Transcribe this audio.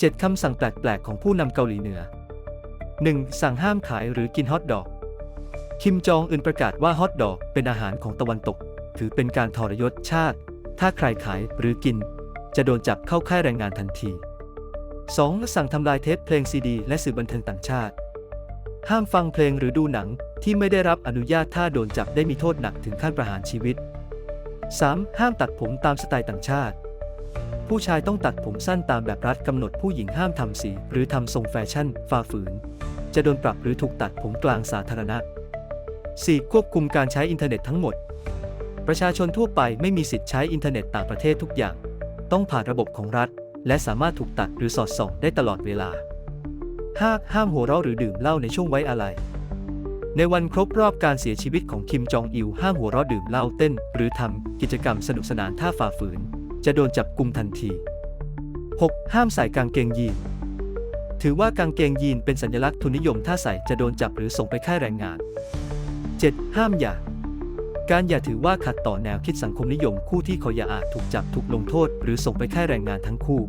7 คำสั่งแปลก ๆ ของผู้นำเกาหลีเหนือ 1. สั่งห้ามขายหรือกินฮอทดอก คิมจองอึนประกาศว่าฮอทดอกเป็นอาหารของตะวันตก ถือเป็นการทรยศชาติ ถ้าใครขายหรือกิน จะโดนจับเข้าค่ายแรงงานทันที 2. สั่งทำลายเทปเพลงซีดี และสื่อบันเทิงต่างชาติ ห้ามฟังเพลงหรือดูหนังที่ไม่ได้รับอนุญาตถ้าโดนจับได้มีโทษหนักถึงขั้นประหารชีวิต 3. ห้ามตัดผมตามสไตล์ต่างชาติ ผู้ชายต้องตัดผมสั้นตามแบบรัฐกำหนดผู้หญิงห้ามทำสี หรือทำทรงแฟชั่น ฝ่าฝืน จะโดนปรับหรือถูกตัดผมกลางสาธารณะ 4. ควบคุมการใช้อินเทอร์เน็ตทั้งหมด ประชาชนทั่วไปไม่มีสิทธิ์ใช้อินเทอร์เน็ตต่างประเทศทุกอย่าง ต้องผ่านระบบของรัฐ และสามารถถูกตัดหรือสอดส่องได้ตลอดเวลา 5. ห้ามหัวเราะหรือดื่มเหล้าในช่วงไว้อาลัยในวันครบรอบการเสียชีวิตของคิมจองอิลห้ามหัวเราะดื่มเหล้าเต้น หรือทำกิจกรรมสนุกสนานถ้าฝ่าฝืน จะโดนจับกุมทันที 6. ห้ามใส่กางเกงยีน ถือว่ากางเกงยีนเป็นสัญลักษณ์ทุนนิยมถ้าใส่จะโดนจับหรือส่งไปค่ายแรงงาน 7. ห้ามหย่า การหย่าถือว่าขัดต่อแนวคิดสังคมนิยมคู่ที่ขอหย่าอาจถูกจับถูกลงโทษ หรือส่งไปค่ายแรงงานทั้งคู่